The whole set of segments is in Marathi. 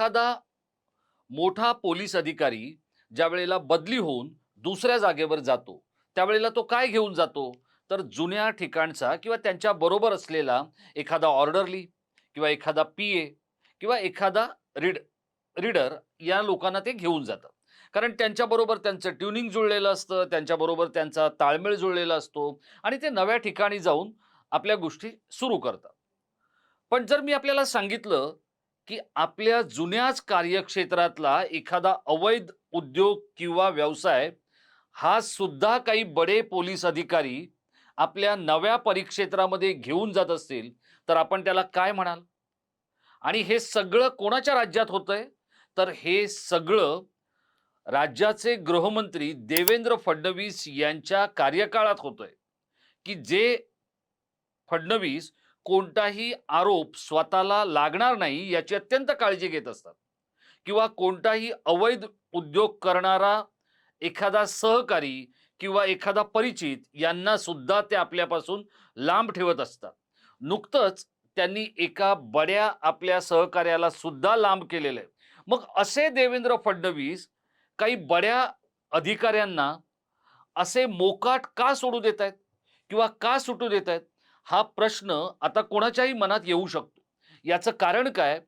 एखादा मोठा पोलीस अधिकारी ज्या वेळेला बदली होऊन दुसऱ्या जागेवर जातो त्यावेळेला तो काय घेऊन जातो? तर जुन्या ठिकाणचा किंवा त्यांच्या बरोबर असलेला एखादा ऑर्डरली किंवा एखादा पी ए किंवा एखादा रीड रीडर या लोकांना ते घेऊन जातं. कारण त्यांच्याबरोबर त्यांचं ट्युनिंग जुळलेलं असतं त्यांच्याबरोबर त्यांचा ताळमेळ जुळलेला असतो आणि ते नव्या ठिकाणी जाऊन आपल्या गोष्टी सुरू करतात. पण जर मी आपल्याला सांगितलं की आपल्या जुन्याच कार्यक्षेत्रातला एखादा अवैध उद्योग किंवा व्यवसाय हा सुद्धा काही बडे पोलीस अधिकारी आपल्या नव्या परिक्षेत्रामध्ये घेऊन जात असतील तर आपण त्याला काय म्हणाल? आणि हे सगळं कोणाच्या राज्यात होतंय? तर हे सगळं राज्याचे गृहमंत्री देवेंद्र फडणवीस यांच्या कार्यकाळात होतंय. की जे फडणवीस कोणताही आरोप स्वतःला लागणार नाही याची अत्यंत काळजी घेत असतात. किंवा कोणताही अवैध उद्योग करणारा एखादा सहकारी किंवा एखादा परिचित यांना सुद्धा ते आपल्यापासून लांब ठेवत असतात. नुकतंच त्यांनी एका बड्या आपल्या सहकार्याला सुद्धा लांब केलेलं आहे. मग असे देवेंद्र फडणवीस काही बड्या अधिकाऱ्यांना असे मोकाट का सोडू देत आहेत? किंवा का सुटू देत आहेत? हा प्रश्न आता कोणाच्याही मनात येऊ शकतो. याचं कारण काय?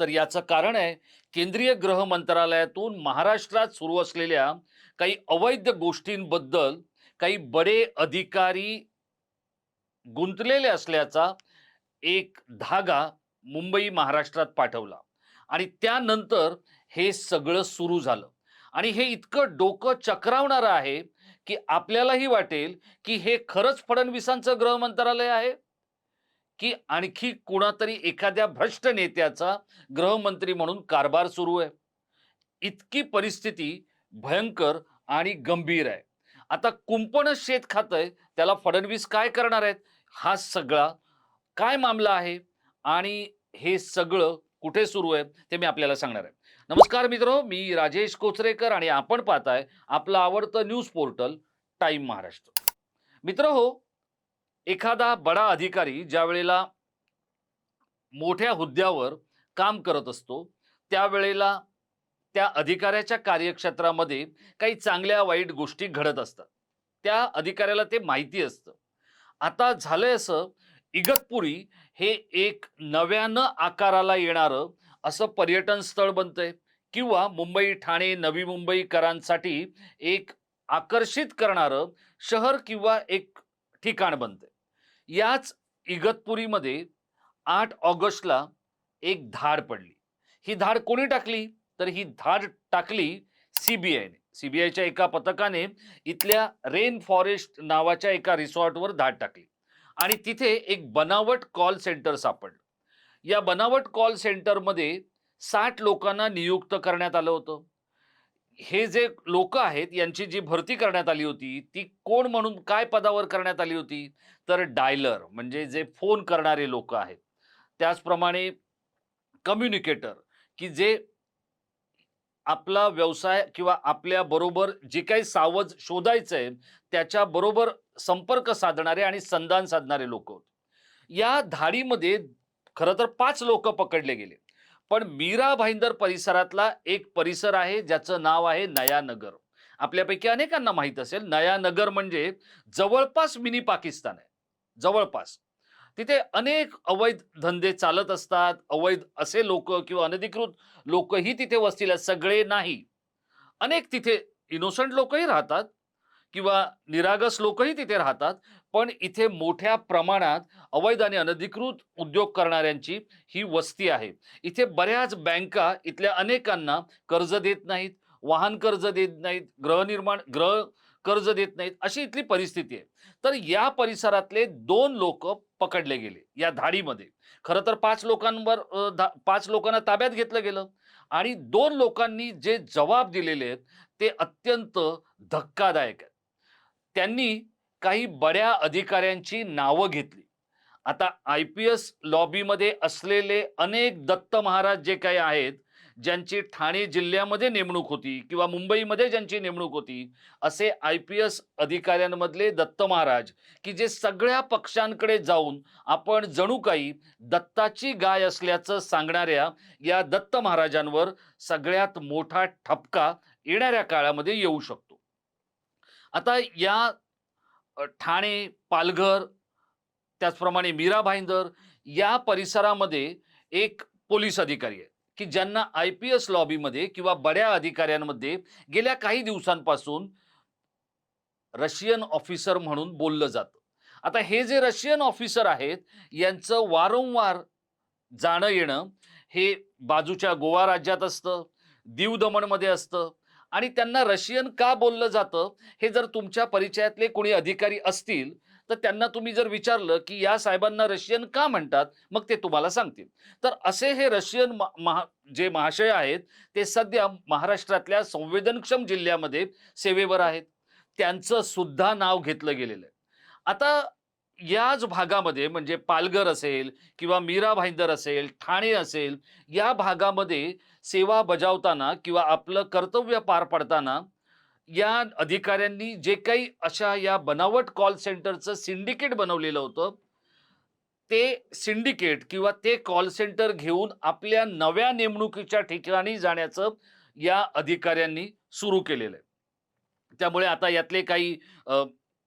तर याचं कारण आहे केंद्रीय गृह मंत्रालयातून महाराष्ट्रात सुरू असलेल्या काही अवैध गोष्टींबद्दल काही बडे अधिकारी गुंतलेले असल्याचा एक धागा मुंबई महाराष्ट्रात पाठवला. आणि त्यानंतर हे सगळं सुरू झालं. आणि हे इतकं डोकं चक्रावणारं आहे की आपल्यालाही वाटेल की हे खरंच फडणवीसांचं गृह मंत्रालय आहे? की आणखी कुणातरी एखाद्या भ्रष्ट नेत्याचा गृहमंत्री म्हणून कारभार सुरू आहे? इतकी परिस्थिती भयंकर आणि गंभीर आहे. आता कुंपणच शेत खातंय त्याला फडणवीस काय करणार आहेत? हा सगळा काय मामला आहे? आणि हे सगळं कुठे सुरू आहे ते मी आपल्याला सांगणार आहे. नमस्कार मित्र मी राजेश कोचरेकर आणि आपण पाहताय आपलं आवडतं न्यूज पोर्टल टाइम महाराष्ट्र. मित्र हो एखादा बडा अधिकारी ज्या वेळेला मोठ्या हुद्द्यावर काम करत असतो त्यावेळेला त्या अधिकाऱ्याच्या कार्यक्षेत्रामध्ये काही चांगल्या वाईट गोष्टी घडत असतात. त्या अधिकाऱ्याला ते माहिती असतं. आता झालंय असं इगतपुरी हे एक नव्यानं आकाराला येणारं असं पर्यटन स्थळ बनतंय किंवा मुंबई ठाणे नवी मुंबईकरांसाठी एक आकर्षित करणारं शहर किंवा एक ठिकाण बनतंय. याच इगतपुरीमध्ये आठ ऑगस्टला एक धाड पडली. ही धाड कोणी टाकली? तर ही धाड टाकली सीबीआयने सीबीआयच्या एका पथकाने इथल्या रेन फॉरेस्ट नावाच्या एका रिसॉर्टवर धाड टाकली. आणि तिथे एक बनावट कॉल सेंटर सापडलं. या बनावट कॉल सेंटरमध्ये साठ लोकांना नियुक्त करण्यात आलं होतं. हे जे लोक आहेत यांची जी भरती करण्यात आली होती ती कोण म्हणून काय पदावर करण्यात आली होती? तर डायलर म्हणजे जे फोन करणारे लोक आहेत. त्याचप्रमाणे कम्युनिकेटर की जे आपला व्यवसाय किंवा आपल्या बरोबर जे काही सावज शोधायचं आहे त्याच्याबरोबर संपर्क साधणारे आणि संधान साधणारे लोक होते. या धाडीमध्ये खरं तर पाच लोक पकडले गेले. पण मीरा भाईंदर परिसरातला एक परिसर आहे ज्याचं नाव आहे नयानगर. आपल्यापैकी अनेकांना माहीत असेल नयानगर म्हणजे जवळपास मिनी पाकिस्तान आहे. जवळपास. तिथे अनेक अवैध धंदे चालत असतात अवैध असे लोक किंवा अनधिकृत लोकही तिथे वसतील सगळे नाही. अनेक तिथे इनोसंट लोकही राहतात किंवा निरागस लोकही तिथे राहतात. पण इथे मोठ्या प्रमाणात अवैध आणि अनधिकृत उद्योग करणाऱ्यांची ही वस्ती आहे. इथे बऱ्याच बँका इथल्या अनेकांना कर्ज देत नाहीत वाहन कर्ज देत नाहीत गृहनिर्माण ग्रह कर्ज देत नाहीत अशी इथली परिस्थिती आहे. तर या परिसरातले दोन लोक पकडले गेले या धाडीमध्ये. खरं तर पाच लोकांवर पाच लोकांना ताब्यात घेतलं गेलं आणि दोन लोकांनी जे जबाब दिलेले आहेत ते अत्यंत धक्कादायक आहेत. त्यांनी काही बड्या अधिकाऱ्यांची नावं घेतली. आता आय पी एस लॉबीमध्ये असलेले अनेक दत्त महाराज जे काही आहेत ज्यांची ठाणे जिल्ह्यामध्ये नेमणूक होती किंवा मुंबईमध्ये ज्यांची नेमणूक होती असे आय पी एस अधिकाऱ्यांमधले दत्त महाराज की जे सगळ्या पक्षांकडे जाऊन आपण जणू काही दत्ताची गाय असल्याचं सांगणाऱ्या या दत्त महाराजांवर सगळ्यात मोठा ठपका येणाऱ्या काळामध्ये येऊ शकतो. आता या ठाणे पालघर त्याचप्रमाणे मीरा भाईंदर या परिसरामध्ये एक पोलीस अधिकारी आहे की ज्यांना आय पी एस लॉबीमध्ये किंवा बड्या अधिकाऱ्यांमध्ये गेल्या काही दिवसांपासून रशियन ऑफिसर म्हणून बोललं जातं. आता हे जे रशियन ऑफिसर आहेत यांचं वारंवार जाणं येणं हे बाजूच्या गोवा राज्यात असतं दीव दमणमध्ये असतं आणि त्यांना रशियन का बोललं जातं हे जर तुमच्या परिचयातले कोणी अधिकारी असतील तर त्यांना तुम्ही जर विचारलं की या साहेबांना रशियन का म्हणतात मग ते तुम्हाला सांगतील. तर असे हे रशियन महा जे महाशय आहेत ते सध्या महाराष्ट्रातल्या संवेदनक्षम जिल्ह्यामध्ये सेवेवर आहेत. त्यांचं सुद्धा नाव घेतलं गेलेलं आहे. आता याच भागामध्ये म्हणजे पालघर असेल किंवा मीरा भाईंदर असेल ठाणे असेल या भागामध्ये सेवा बजावताना किंवा आपलं कर्तव्य पार पाडताना या अधिकाऱ्यांनी जे काही अशा या बनावट कॉल सेंटरचं सिंडिकेट बनवलेलं होतं ते सिंडिकेट किंवा ते कॉल सेंटर घेऊन आपल्या नव्या नेमणुकीच्या ठिकाणी जाण्याचं या अधिकाऱ्यांनी सुरू केलेलं आहे. त्यामुळे आता यातले काही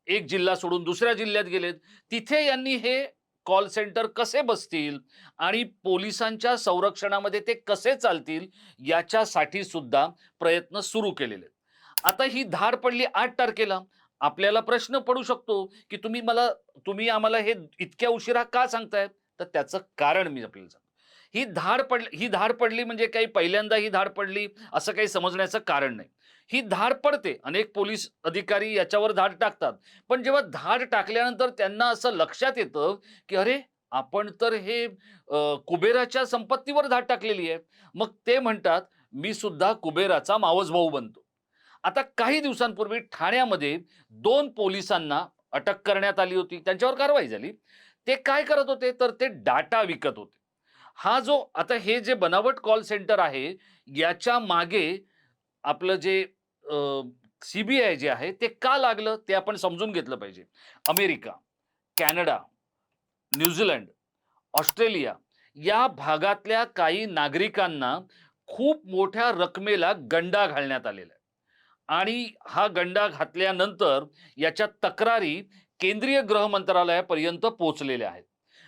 एक जिल्हा सोडून दुसऱ्या जिल्ह्यात गेलेत. तिथे यांनी हे कॉल सेंटर कसे बसतील आणि पोलिसांच्या संरक्षणामध्ये ते कसे चालतील याच्यासाठी सुद्धा प्रयत्न सुरू केलेले. आहेत. आता ही धाड पडली आठ तारखेला. आपल्याला प्रश्न पडू शकतो की तुम्ही मला तुम्ही आम्हाला हे इतक्या उशिरा का सांगताय तर त्याचं कारण मी आपल्याला सांगतो. ही धाड पडली ही धाड पडली म्हणजे काही पहिल्यांदा ही धाड पडली असं काही समजण्याचं कारण नाही. ही धाड पडते अनेक पोलीस अधिकारी याच्यावर धाड टाकतात. पण जेव्हा धाड टाकल्यानंतर त्यांना असं लक्षात येतं की अरे आपण तर हे कुबेराच्या संपत्तीवर धाड टाकलेली आहे. मग ते म्हणतात मी सुद्धा कुबेराचा मावस भाऊ बनतो. आता काही दिवसांपूर्वी ठाण्यामध्ये दोन पोलिसांना अटक करण्यात आली होती. त्यांच्यावर कारवाई झाली. ते काय करत होते? तर ते डाटा विकत होते. हा जो आता हे जे बनावट कॉल सेंटर आहे याच्या मागे आपलं जे सीबीआय जे आहे ते का लागलं? ते आपण समजून घेतलं पाहिजे. अमेरिका कॅनडा न्यूझीलंड ऑस्ट्रेलिया या भागातल्या काही नागरिकांना खूप मोठ्या रकमेला गंडा घालण्यात आलेला आहे. आणि हा गंडा घातल्यानंतर याच्या तक्रारी केंद्रीय गृह मंत्रालयापर्यंत पोहोचलेल्या आहेत.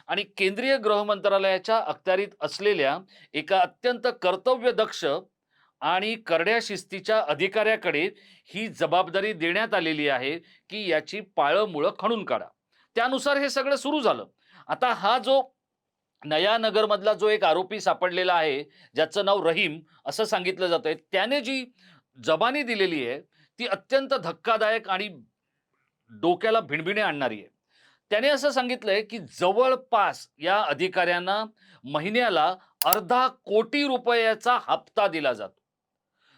आणि केंद्रीय गृहमंत्रालयाच्या अखत्यारीत असलेल्या एका अत्यंत कर्तव्यदक्ष आणि करड्या शिस्तीच्या अधिकाऱ्याकडे ही जबाबदारी देण्यात आलेली आहे की याची पाळंमुळं खणून काढा. त्यानुसार हे सगळं सुरू झालं. आता हा जो नया नगरमधला जो एक आरोपी सापडलेला आहे ज्याचं नाव रहीम असं सांगितलं जातंय त्याने जी जबानी दिलेली आहे ती अत्यंत धक्कादायक आणि डोक्याला भिणभिणे आणणारी आहे. त्याने असं सांगितलंय की जवळपास या अधिकाऱ्यांना महिन्याला अर्धा कोटी रुपयाचा हप्ता दिला जातो.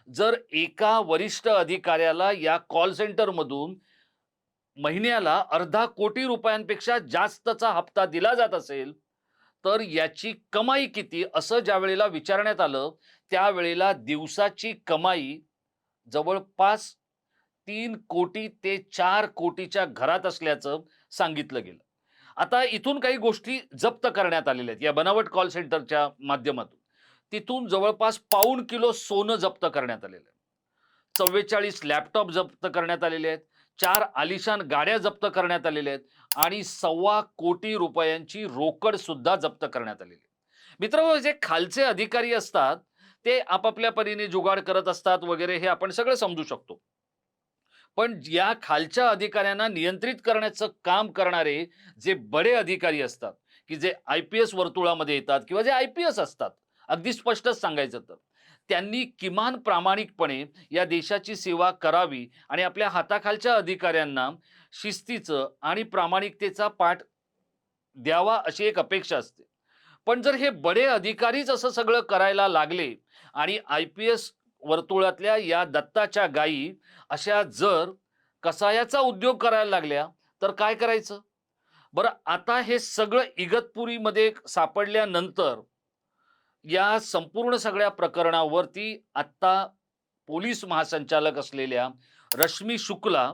जर एका वरिष्ठ अधिकाऱ्याला या कॉल सेंटरमधून महिन्याला अर्धा कोटी रुपयांपेक्षा जास्तचा हप्ता दिला जात असेल तर याची कमाई किती असं ज्या वेळेला विचारण्यात आलं त्यावेळेला दिवसाची कमाई जवळपास तीन कोटी ते चार कोटीच्या घरात असल्याचं सांगितलं गेलं. आता इथून काही गोष्टी जप्त करण्यात आलेल्या आहेत. या बनावट कॉल सेंटरच्या माध्यमातून. तिथून जवळपास पाऊण किलो सोनं जप्त करण्यात आलेलं आहे. चव्वेचाळीस लॅपटॉप जप्त करण्यात आलेले आहेत. चार आलिशान गाड्या जप्त करण्यात आलेल्या आहेत. आणि सव्वा कोटी रुपयांची रोकड सुद्धा जप्त करण्यात आलेली आहे. मित्र जे खालचे अधिकारी असतात ते आपापल्या परीने जुगाड करत असतात वगैरे हे आपण सगळं समजू शकतो. पण या खालच्या अधिकाऱ्यांना नियंत्रित करण्याचं काम करणारे जे बडे अधिकारी असतात की जे आय पी एस वर्तुळामध्ये येतात किंवा जे आय पी एस असतात अगदी स्पष्टच सांगायचं तर त्यांनी किमान प्रामाणिकपणे या देशाची सेवा करावी आणि आपल्या हाताखालच्या अधिकाऱ्यांना शिस्तीचं आणि प्रामाणिकतेचा पाठ द्यावा अशी एक अपेक्षा असते. पण जर हे बडे अधिकारीच असं सगळं करायला लागले आणि आय पी एस वर्तुळातल्या या दत्ताच्या गायी अशा जर कसायाचा उद्योग करायला लागल्या तर काय करायचं? बरं आता हे सगळं इगतपुरीमध्ये सापडल्यानंतर या संपूर्ण सगळ्या प्रकरणावरती आत्ता पोलीस महासंचालक असलेल्या रश्मी शुक्ला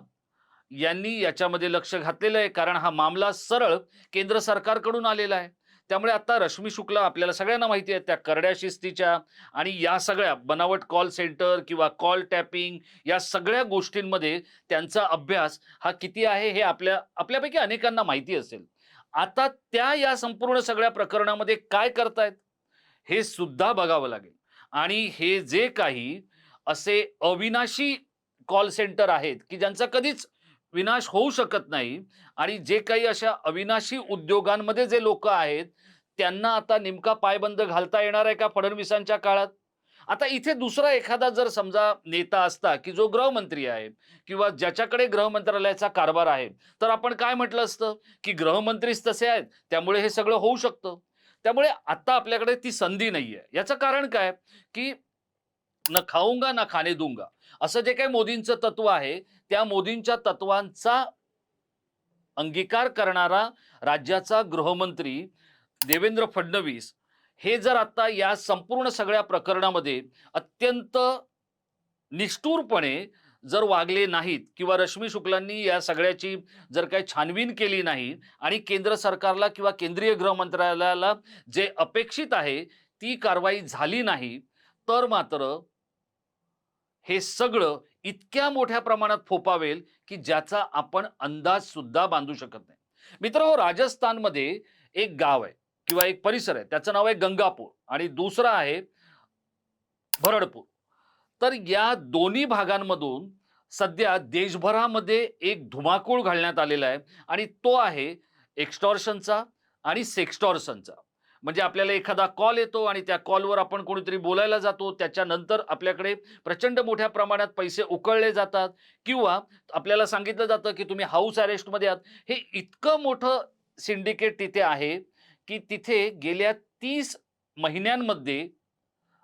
यांनी याच्यामध्ये लक्ष घातलेलं आहे. कारण हा मामला सरळ केंद्र सरकारकडून आलेला आहे. त्यामुळे आता रश्मी शुक्ला आपल्याला सगळ्यांना माहिती आहे त्या करड्या शिस्तीच्या आणि या सगळ्या बनावट कॉल सेंटर किंवा कॉल टॅपिंग या सगळ्या गोष्टींमध्ये त्यांचा अभ्यास हा किती आहे हे आपल्या आपल्यापैकी अनेकांना माहिती असेल. आता त्या या संपूर्ण सगळ्या प्रकरणामध्ये काय करतायत? हे सुद्धा बघावं लागेल. आणि हे जे काही असे अविनाशी कॉल सेंटर आहेत की ज्यांचा कधीच विनाश होऊ शकत नाही. आणि जे काही अशा अविनाशी उद्योगांमध्ये जे लोक आहेत त्यांना आता नेमका पायबंद घालता येणार आहे का फडणवीसांच्या काळात? आता इथे दुसरा एखादा जर समजा नेता असता की जो गृहमंत्री आहे किंवा ज्याच्याकडे गृहमंत्रालयाचा कारभार आहे तर आपण काय म्हटलं असतं? की गृहमंत्रीच तसे आहेत त्यामुळे हे सगळं होऊ शकतं. त्यामुळे आता आपल्याकडे ती संधी नाही आहे. याचं कारण काय? की न खाऊंगा ना खाणे दूंगा. असं जे काही मोदींचं तत्व आहे त्या मोदींच्या तत्वांचा अंगीकार करणारा राज्याचा गृहमंत्री देवेंद्र फडणवीस हे जर आता या संपूर्ण सगळ्या प्रकरणामध्ये अत्यंत निष्ठुरपणे जर वागले नाहीत किंवा रश्मी शुक्लांनी या सगळ्याची जर काही छानबीन केली नाही आणि केंद्र सरकारला किंवा केंद्रीय गृह मंत्रालयाला जे अपेक्षित आहे ती कारवाई झाली नाही तर मात्र हे सगळं इतक्या मोठ्या प्रमाणात फोपावेल की ज्याचा आपण अंदाज सुद्धा बांधू शकत नाही. मित्र राजस्थानमध्ये एक गाव आहे किंवा एक परिसर आहे. त्याचं नाव आहे गंगापूर आणि दुसरं आहे भरडपूर. तर या दोन्ही भागांमधून सध्या देशभरामध्ये एक धुमाकूळ घालण्यात आलेला आहे आणि तो आहे एक्स्टॉर्शनचा आणि सेक्स्टॉर्शनचा. म्हणजे आपल्याला एखादा कॉल येतो आणि त्या कॉलवर आपण कोणीतरी बोलायला जातो त्याच्यानंतर आपल्याकडे प्रचंड मोठ्या प्रमाणात पैसे उकळले जातात किंवा आपल्याला सांगितलं जातं की तुम्ही हाऊस अरेस्टमध्ये आहात. हे इतकं मोठं सिंडिकेट तिथे आहे की तिथे गेल्या तीस महिन्यांमध्ये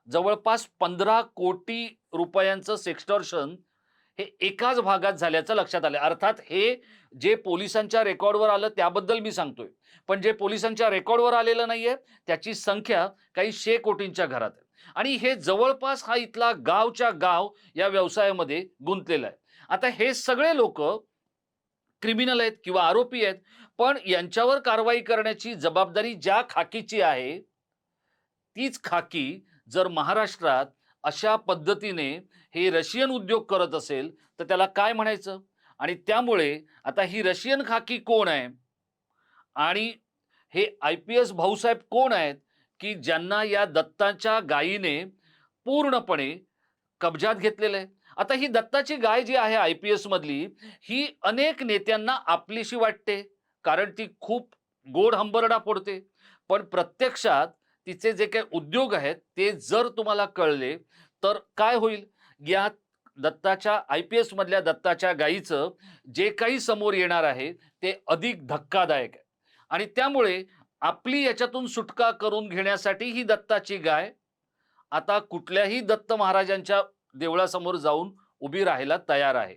जवळपास पंधरा कोटी रुपयांचं सेक्स्टॉर्शन हे एकाच भागात झाल्याचं लक्षात आलं अर्थात हे जे पोलिसांच्या रेकॉर्डवर आलं त्याबद्दल मी सांगतोय. पण जे पोलिसांच्या रेकॉर्डवर आलेलं नाहीये त्याची संख्या काही शे कोटींच्या घरात आहे. आणि हे जवळपास हा इथला गावच्या गाव या व्यवसायामध्ये गुंतलेला आहे. आता हे सगळे लोक क्रिमिनल आहेत किंवा आरोपी आहेत पण यांच्यावर कारवाई करण्याची जबाबदारी ज्या खाकीची आहे तीच खाकी जर महाराष्ट्रात अशा पद्धतीने हे रशियन उद्योग करत असेल तर त्याला काय म्हणायचं? आणि त्यामुळे आता ही रशियन खाकी कोण आहे? आणि हे आय पी एस भाऊसाहेब कोण आहेत? की ज्यांना या दत्ताच्या गायीने पूर्णपणे कब्जात घेतलेलं आहे. आता ही दत्ताची गाय जी आहे आय पी एसमधली ही अनेक नेत्यांना आपलीशी वाटते कारण ती खूप गोड हंबरडा फोडते. पण प्रत्यक्षात तिचे जे काही उद्योग आहेत ते जर तुम्हाला कळले तर काय होईल? या दत्ताच्या आय पी एसमधल्या दत्ताच्या गायीचं जे काही समोर येणार आहे ते अधिक धक्कादायक आहे. आणि त्यामुळे आपली याच्यातून सुटका करून घेण्यासाठी ही दत्ताची गाय आता कुठल्याही दत्त महाराजांच्या देवळासमोर जाऊन उभी राहायला तयार आहे.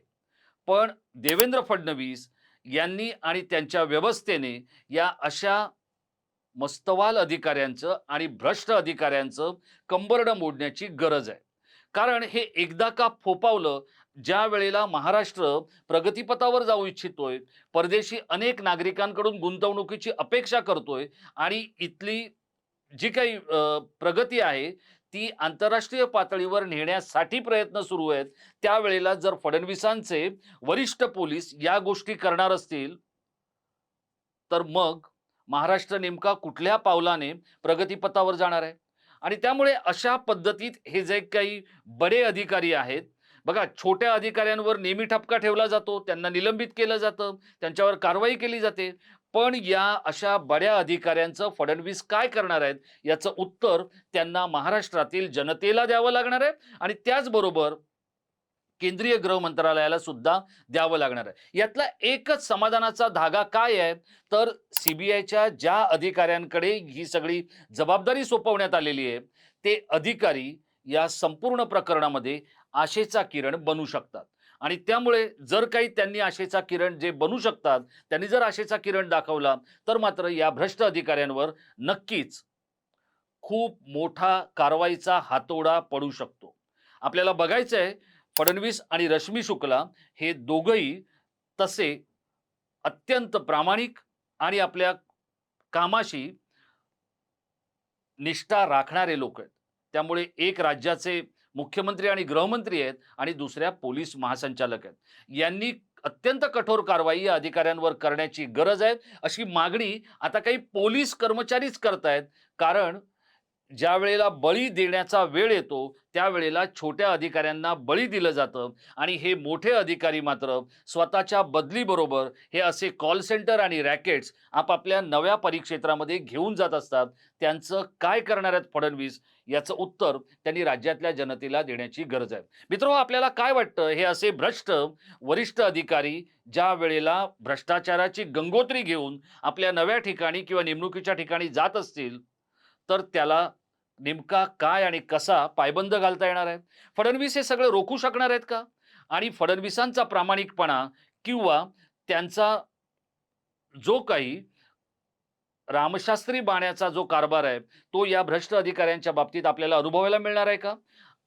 पण देवेंद्र फडणवीस यांनी आणि त्यांच्या व्यवस्थेने या अशा मस्तवाल अधिकाऱ्यांचं आणि भ्रष्ट अधिकाऱ्यांचं कंबरडं मोडण्याची गरज आहे. कारण हे एकदा का फोपावलं ज्या वेळेला महाराष्ट्र प्रगतीपथावर जाऊ इच्छितोय परदेशी अनेक नागरिकांकडून गुंतवणुकीची अपेक्षा करतोय आणि इथली जी काही प्रगती आहे ती आंतरराष्ट्रीय पातळीवर नेण्यासाठी प्रयत्न सुरू आहेत. त्यावेळेला जर फडणवीसांचे वरिष्ठ पोलीस या गोष्टी करणार असतील तर मग महाराष्ट्र नेमका कुठल्या पावलाने प्रगतीपथावर जाणार आहे? आणि त्यामुळे अशा पद्धतीत हे जे काही बडे अधिकारी आहेत बघा छोट्या अधिकाऱ्यांवर नेहमी ठपका ठेवला जातो त्यांना निलंबित केलं जातं त्यांच्यावर कारवाई केली जाते. पण या अशा बड्या अधिकाऱ्यांचं फडणवीस काय करणार आहेत याचं उत्तर त्यांना महाराष्ट्रातील जनतेला द्यावं लागणार आहे आणि त्याचबरोबर केंद्रीय गृह मंत्रालयाला सुद्धा द्यावं लागणार आहे. यातला एकच समाधानाचा धागा काय आहे? तर सीबीआयच्या ज्या अधिकाऱ्यांकडे ही सगळी जबाबदारी सोपवण्यात आलेली आहे ते अधिकारी या संपूर्ण प्रकरणामध्ये आशेचा किरण बनू शकतात. आणि त्यामुळे जर काही त्यांनी आशेचा किरण जे बनू शकतात त्यांनी जर आशेचा किरण दाखवला तर मात्र या भ्रष्ट अधिकाऱ्यांवर नक्कीच खूप मोठा कारवाईचा हातोडा पडू शकतो. आपल्याला बघायचं आहे फडणवीस आणि रश्मी शुक्ला हे दोघंही तसे अत्यंत प्रामाणिक आणि आपल्या कामाशी निष्ठा राखणारे लोक आहेत. त्यामुळे एक राज्याचे मुख्यमंत्री आणि गृहमंत्री आहेत आणि दुसऱ्या पोलीस महासंचालक आहेत. यांनी अत्यंत कठोर कारवाई या अधिकाऱ्यांवर करण्याची गरज आहे. अशी मागणी आता काही पोलीस कर्मचारीच करतायत. कारण ज्या वेळेला बळी देण्याचा वेळ येतो त्यावेळेला छोट्या अधिकाऱ्यांना बळी दिलं जातं. आणि हे मोठे अधिकारी मात्र स्वतःच्या बदलीबरोबर हे असे कॉल सेंटर आणि रॅकेट्स आपापल्या नव्या परिक्षेत्रामध्ये घेऊन जात असतात. त्यांचं काय करणार आहेत फडणवीस? याचं उत्तर त्यांनी राज्यातल्या जनतेला देण्याची गरज आहे. मित्र आपल्याला काय वाटतं? हे असे भ्रष्ट वरिष्ठ अधिकारी ज्या वेळेला भ्रष्टाचाराची गंगोत्री घेऊन आपल्या नव्या ठिकाणी किंवा नेमणुकीच्या ठिकाणी जात असतील तर त्याला नेमका काय आणि कसा पायबंद घालता येणार आहे फडणवीस हे सगळं रोखू शकणार आहेत का? आणि फडणवीसांचा प्रामाणिकपणा किंवा त्यांचा जो काही रामशास्त्री बाण्याचा जो कारभार आहे तो या भ्रष्ट अधिकाऱ्यांच्या बाबतीत आपल्याला अनुभवायला मिळणार आहे का?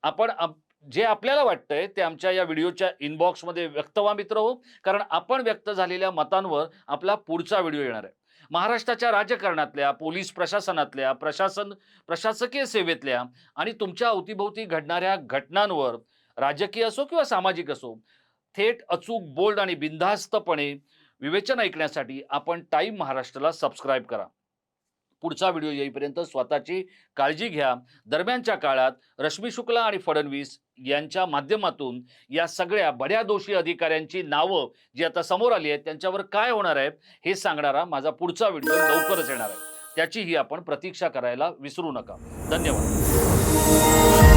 आपण आप- जे आपल्याला वाटतंय ते आमच्या या व्हिडिओच्या इनबॉक्समध्ये व्यक्त व्हा मित्र हो कारण आपण व्यक्त झालेल्या मतांवर आपला पुढचा व्हिडिओ येणार आहे. महाराष्ट्राच्या राजकारणातल्या पोलीस प्रशासनातल्या प्रशासन प्रशासकीय सेवेतल्या आणि तुमच्या अवतीभोवती घडणाऱ्या घटनांवर राजकीय असो किंवा सामाजिक असो थेट अचूक बोल्ड आणि बिनधास्तपणे विवेचन ऐकण्यासाठी आपण टाईम महाराष्ट्राला सबस्क्राईब करा. पुढचा व्हिडिओ येईपर्यंत स्वतःची काळजी घ्या. दरम्यानच्या काळात रश्मी शुक्ला आणि फडणवीस यांच्या माध्यमातून या सगळ्या बड्या दोषी अधिकाऱ्यांची नावं जी आता समोर आली आहेत त्यांच्यावर काय होणार आहे हे सांगणारा माझा पुढचा व्हिडिओ लवकरच येणार आहे. त्याचीही आपण प्रतीक्षा करायला विसरू नका. धन्यवाद.